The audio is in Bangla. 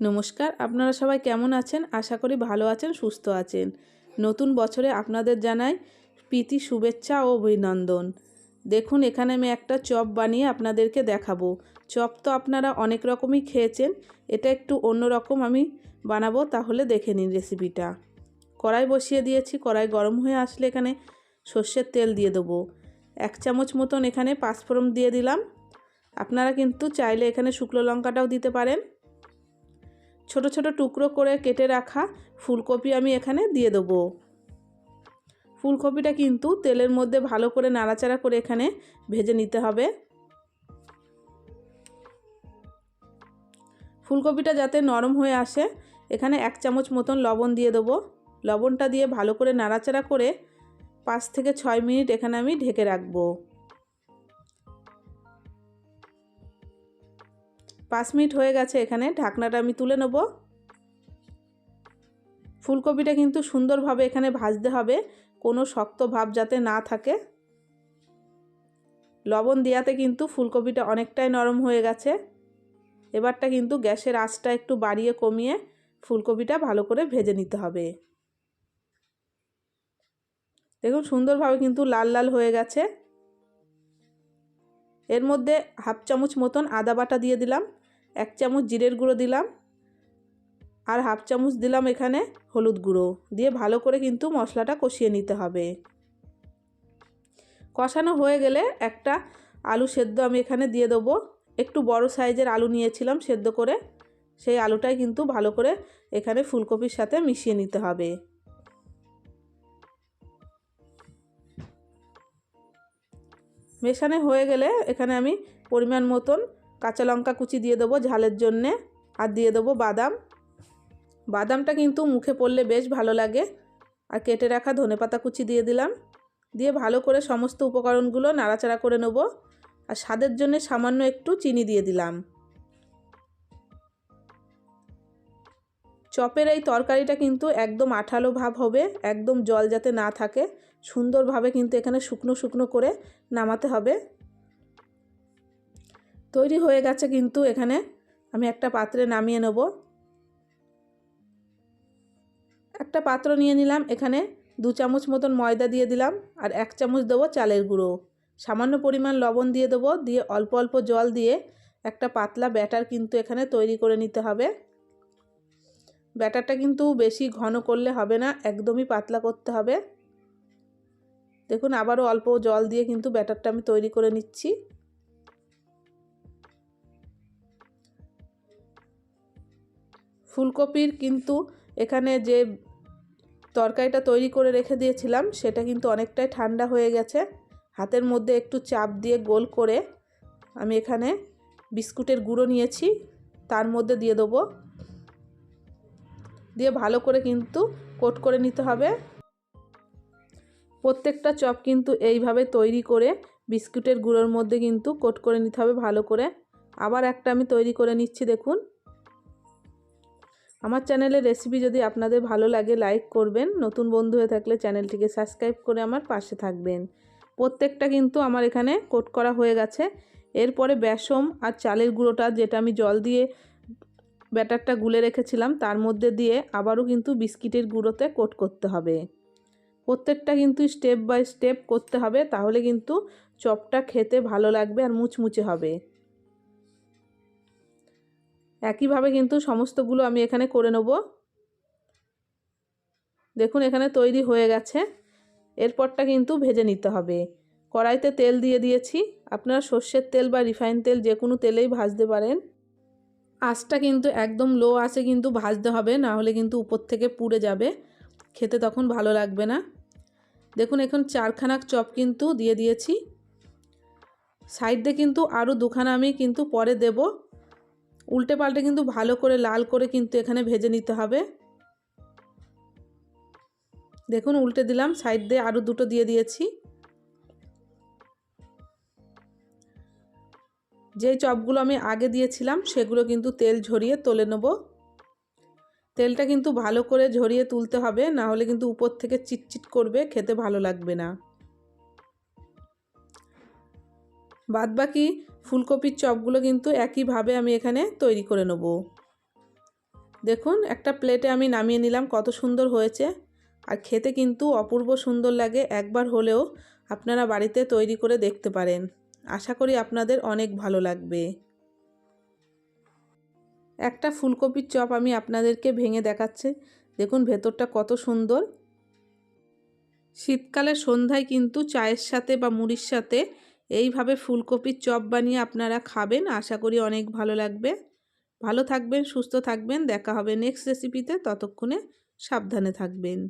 নমস্কার, আপনারা সবাই কেমন আছেন? আশা করি ভালো আছেন, সুস্থ আছেন। নতুন বছরে আপনাদের জানাই প্রীতি, শুভেচ্ছা ও অভিনন্দন। দেখুন, এখানে আমি একটা চপ বানিয়ে আপনাদেরকে দেখাবো। চপ তো আপনারা অনেক রকমই খেয়েছেন, এটা একটু অন্য রকম আমি বানাবো, তাহলে দেখে নিন রেসিপিটা। কড়াই বসিয়ে দিয়েছি, কড়াই গরম হয়ে আসলে এখানে সর্ষের তেল দিয়ে দেবো। এক চামচ মতন এখানে পাঁচফোড়ন দিয়ে দিলাম। আপনারা কিন্তু চাইলে এখানে শুকনো লঙ্কাটাও দিতে পারেন। ছোট ছোট টুকরো করে কেটে রাখা ফুলকপি আমি এখানে দিয়ে দেবো। ফুলকপিটা কিন্তু তেলের মধ্যে ভালো করে নাড়াচাড়া করে এখানে ভেজে নিতে হবে। ফুলকপিটা যাতে নরম হয়ে আসে, এখানে এক চামচ মতন লবণ দিয়ে দেবো। লবণটা দিয়ে ভালো করে নাড়াচাড়া করে পাঁচ থেকে ছয় মিনিট এখানে আমি ঢেকে রাখব। পাঁচ মিনিট হয়ে গেছে এখানে, ঢাকনাটা আমি তুলে নেব। ফুলকপিটা কিন্তু সুন্দরভাবে এখানে ভাজতে হবে, কোনো শক্ত ভাব যাতে না থাকে। লবণ দেওয়াতে কিন্তু ফুলকপিটা অনেকটাই নরম হয়ে গেছে। এবারটা কিন্তু গ্যাসের আঁচটা একটু বাড়িয়ে কমিয়ে ফুলকপিটা ভালো করে ভেজে নিতে হবে। দেখুন, সুন্দরভাবে কিন্তু লাল লাল হয়ে গেছে। এর মধ্যে হাফ চামচ মতন আদা বাটা দিয়ে দিলাম। এক চামচ জিরের গুঁড়ো দিলাম আর হাফ চামচ দিলাম এখানে হলুদ গুঁড়ো। দিয়ে ভালো করে কিন্তু মশলাটা কষিয়ে নিতে হবে। কষানো হয়ে গেলে একটা আলু সেদ্ধ আমি এখানে দিয়ে দেবো। একটু বড় সাইজের আলু নিয়েছিলাম সেদ্ধ করে। সেই আলুটাই কিন্তু ভালো করে এখানে ফুলকপির সাথে মিশিয়ে নিতে হবে। মেশানো হয়ে গেলে এখানে আমি পরিমাণ মতন কাঁচা লঙ্কা কুচি দিয়ে দেবো ঝালের জন্যে আর দিয়ে দেবো বাদাম। বাদামটা কিন্তু মুখে পড়লে বেশ ভালো লাগে। আর কেটে রাখা ধনেপাতা কুচি দিয়ে দিলাম। দিয়ে ভালো করে সমস্ত উপকরণগুলো নাড়াচাড়া করে নেব। আর স্বাদের জন্য সামান্য একটু চিনি দিয়ে দিলাম। চপের এই তরকারিটা কিন্তু একদম আঠালো ভাব হবে, একদম জল যাতে না থাকে, সুন্দরভাবে কিন্তু এখানে শুকনো শুকনো করে নামাতে হবে। তৈরি হয়ে গেছে কিন্তু এখানে। আমি একটা পাত্রে নামিয়ে নেব। একটা পাত্র নিয়ে নিলাম। এখানে দু চামচ মতন ময়দা দিয়ে দিলাম আর এক চামচ দেবো চালের গুঁড়ো। সামান্য পরিমাণ লবণ দিয়ে দেবো। দিয়ে অল্প অল্প জল দিয়ে একটা পাতলা ব্যাটার কিন্তু এখানে তৈরি করে নিতে হবে। ব্যাটারটা কিন্তু বেশি ঘন করলে হবে না, একদমই পাতলা করতে হবে। দেখুন, আবারও অল্প জল দিয়ে কিন্তু ব্যাটারটা আমি তৈরি করে নিচ্ছি। ফুলকপির কিন্তু এখানে যে তরকারিটা তৈরি করে রেখে দিয়েছিলাম, সেটা কিন্তু অনেকটাই ঠান্ডা হয়ে গেছে। হাতের মধ্যে একটু চাপ দিয়ে গোল করে আমি এখানে বিস্কুটের গুঁড়ো নিয়েছি, তার মধ্যে দিয়ে দেবো। দিয়ে ভালো করে কিন্তু কোট করে নিতে হবে। প্রত্যেকটা চপ কিন্তু এইভাবে তৈরি করে বিস্কুটের গুঁড়োর মধ্যে কিন্তু কোট করে নিতে হবে ভালো করে। আবার একটা আমি তৈরি করে নিচ্ছি, দেখুন। আমার চ্যানেলের রেসিপি যদি আপনাদের ভালো লাগে লাইক করবেন। নতুন বন্ধু হয়ে থাকলে চ্যানেলটিকে সাবস্ক্রাইব করে আমার পাশে থাকবেন। প্রত্যেকটা কিন্তু আমার এখানে কোট করা হয়ে গেছে। এরপরে বেসম আর চালের গুঁড়োটা, যেটা আমি জল দিয়ে ব্যাটারটা গুলে রেখেছিলাম, তার মধ্যে দিয়ে আবারও কিন্তু বিস্কিটের গুঁড়োতে কোট করতে হবে। প্রত্যেকটা কিন্তু স্টেপ বাই স্টেপ করতে হবে, তাহলে কিন্তু চপটা খেতে ভালো লাগবে আর মুচমুচে হবে। একইভাবে কিন্তু সমস্তগুলো আমি এখানে করে নেব। দেখুন, এখানে তৈরি হয়ে গেছে। এরপরটা কিন্তু ভেজে নিতে হবে। কড়াইতে তেল দিয়ে দিয়েছি। আপনারা সর্ষের তেল বা রিফাইন তেল যে কোনো তেলেই ভাজতে পারেন। আঁচটা কিন্তু একদম লো আঁচে কিন্তু ভাজতে হবে, না হলে কিন্তু উপর থেকে পুড়ে যাবে। খেতে তখন ভালো লাগবে না। দেখুন, এখন চারখানা চপ কিন্তু দিয়ে দিয়েছি। সাইডে কিন্তু আরও দুখানা আমি কিন্তু পরে দেব। উল্টে পাল্টে কিন্তু ভালো করে লাল করে কিন্তু এখানে ভেজে নিতে হবে। দেখুন, উল্টে দিলাম, সাইড দিয়ে আরও দুটো দিয়ে দিয়েছি। যে চপগুলো আমি আগে দিয়েছিলাম, সেগুলো কিন্তু তেল ঝরিয়ে তুলে নেব। তেলটা কিন্তু ভালো করে ঝরিয়ে তুলতে হবে, না হলে কিন্তু উপর থেকে চিটচিট করবে, খেতে ভালো লাগবে না। বাদবাকি ফুলকপির চপগুলো কিন্তু একইভাবে আমি এখানে তৈরি করে নেব। দেখুন, একটা প্লেটে আমি নামিয়ে নিলাম, কত সুন্দর হয়েছে। আর খেতে কিন্তু অপূর্ব সুন্দর লাগে, একবার হলেও আপনারা বাড়িতে তৈরি করে দেখতে পারেন। আশা করি আপনাদের অনেক ভালো লাগবে। একটা ফুলকপির চপ আমি আপনাদেরকে ভেঙে দেখাচ্ছি। দেখুন, ভেতরটা কত সুন্দর। শীতকালে সন্ধ্যায় কিন্তু চায়ের সাথে বা মুড়ির সাথে এইভাবে ফুলকপির চপ বানিয়ে আপনারা খাবেন। আশা করি অনেক ভালো লাগবে। ভালো থাকবেন, সুস্থ থাকবেন। দেখা হবে নেক্সট রেসিপিতে ততক্ষণে সাবধানে থাকবেন।